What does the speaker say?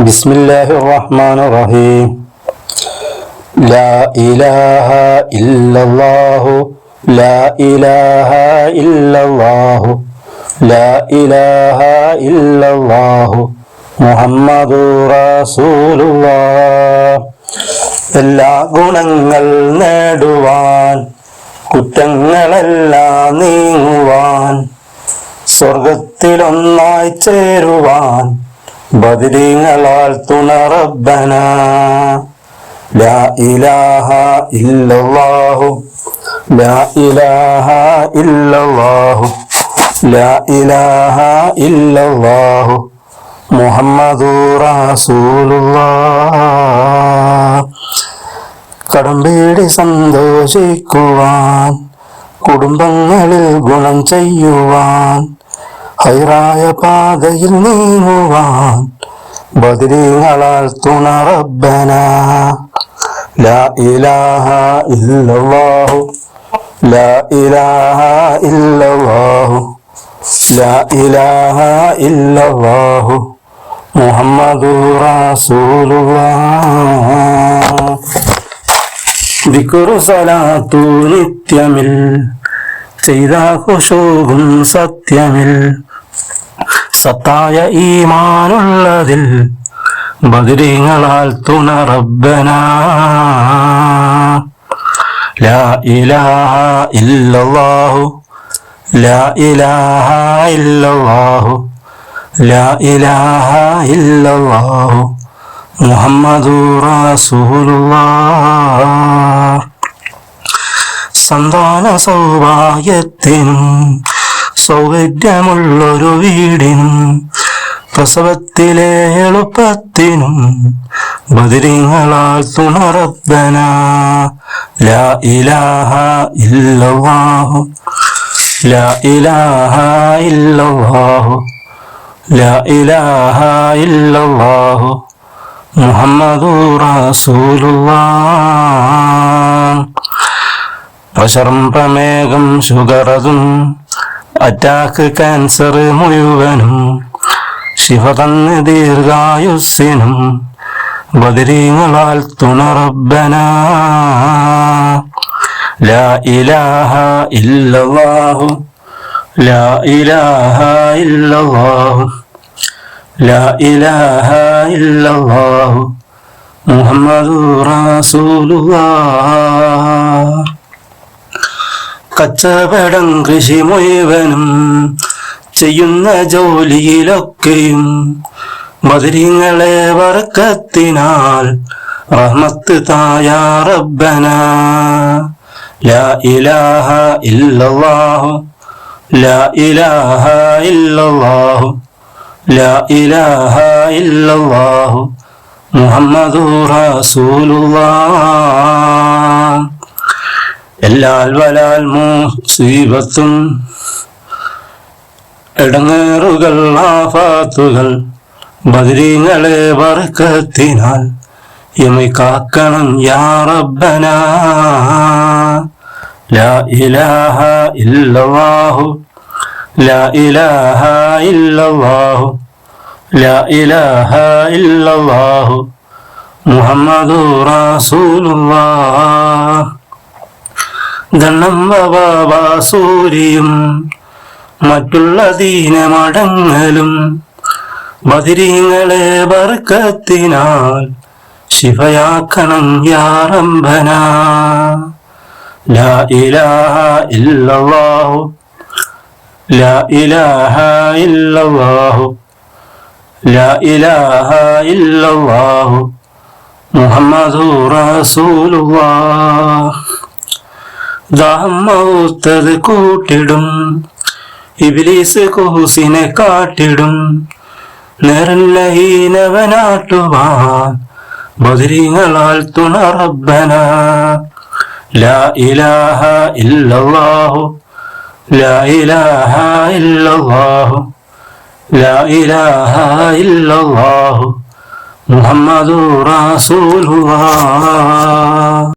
بسم الله الرحمن الرحيم لا إله إلا الله لا إله إلا الله لا إله إلا الله محمد رسول الله എല്ലാ ഗുണങ്ങൾ നേടുവാൻ കുറ്റങ്ങളെല്ലാം നീങ്ങുവാൻ സ്വർഗത്തിലൊന്നായി ചേരുവാൻ ബദരീങ്ങളാൽ തുണറബന ലാ ഇലാഹ ഇല്ലല്ലാഹു. ലാ ഇലാഹ ഇല്ലല്ലാഹു. ലാ ഇലാഹ ഇല്ലല്ലാഹു. മുഹമ്മദു കടമ്പേടി സന്തോഷിക്കുവാൻ കുടുംബങ്ങളിൽ ഗുണം ചെയ്യുവാൻ ഹൈറായ പാതയിൽ നീങ്ങുവാൻ ബദരീങ്ങളാൽ തുണറബന ലാ ഇലാഹ ഇല്ലല്ലാഹു. ലാ ഇലാഹ ഇല്ലല്ലാഹു. ലാ ഇലാഹ ഇല്ലല്ലാഹു. മുഹമ്മദു റസൂലുള്ളാഹ്. ദിക്കുറു സലാത്തു നിത്യമിൽ. ചെയ്ത കുശോകും സത്യമിൽ. സത്തായ ഈമാനുള്ളതിൽ ബദരീങ്ങളാൽ തുണറബന ലാ ഇലാഹ ഇല്ലല്ലാഹു. ലാ ഇലാഹ ലാ ഇലാഹ മുഹമ്മദു സന്താന സൗഭാഗ്യത്തിനും സൗകര്യമുള്ളൊരു വീടിനും പ്രസവത്തിലെ എളുപ്പത്തിനും ബദിരിങ്ങളാൽ തുണറബന ലാ ഇലാഹ ഇല്ലവാഹു ലാ ഇലാഹ ഇല്ലവാഹു ലാ ഇലാഹ ഇല്ലവാഹു മുഹമ്മദു റസൂലുള്ളാഹ്. പ്രഷറും പ്രമേഹം ഷുഗറതും അറ്റാക്ക് ക്യാൻസർ മുഴുവനും ശിവ തന്ന് ദീർഘായുസ്സിനും ബദരീങ്ങളാൽ തുണറബന ലാ ഇലാഹ ഇല്ലല്ലാഹു. ലാ ഇലാഹ ഇല്ലല്ലാഹു. ലാ ഇലാഹ ഇല്ലല്ലാഹു. മുഹമ്മദു റസൂലുള്ളാഹ്. കച്ചവടം കൃഷി മുഴുവനും ചെയ്യുന്ന ജോലിയിലൊക്കെയും മധുരങ്ങളെ വർക്കത്തിനാൽ റഹ്മത്ത് തായാറബന റബ്ബന. ലാ ഇലാഹ ഇല്ലല്ലാഹു. ലാ ഇലാഹ ഇല്ലല്ലാഹു. ലാ ഇലാഹ ഇല്ലല്ലാഹു. മുഹമ്മദു റസൂലുള്ളാഹ് എല്ലാൽ വലാൽ മുസീബത്തും ഇടങ്ങേറുകൾ ആഫാത്തുകൾ ബദരീങ്ങളെ വർക്കത്തിനാൽ യമി കാക്കണം യാ റബ്ബന. ലാ ഇലാഹ ലാ ഇലാഹ ലാ ഇലാഹ മുഹമ്മദു റസൂലുള്ളാഹ് ദണ്ണം സൂരിയും മറ്റുള്ള ദീനമടങ്ങലും ബദിരീങ്ങളെ ബർക്കത്തിനാൽ ശിവയാക്കണം യാറംബന ലാ ഇലാഹ ലാ ഇലാഹ ലാ ഇലാഹ മുഹമ്മദു റസൂലുള്ളാഹ്. ദാഹം മൗത്തത് കൂട്ടിടും. ഇബിലീസ് കോസിനെ കാട്ടിടും. നിറല്ലഹീനവനാട്ടുവാൻ ബദരീങ്ങളാൽ തുണറബന ലാ ഇലാഹ ഇല്ലല്ലാഹു. ലാ ഇലാഹ ഇല്ലല്ലാഹു. ലാ ഇലാഹ ഇല്ലല്ലാഹു. മുഹമ്മദു റസൂലുള്ളാഹ്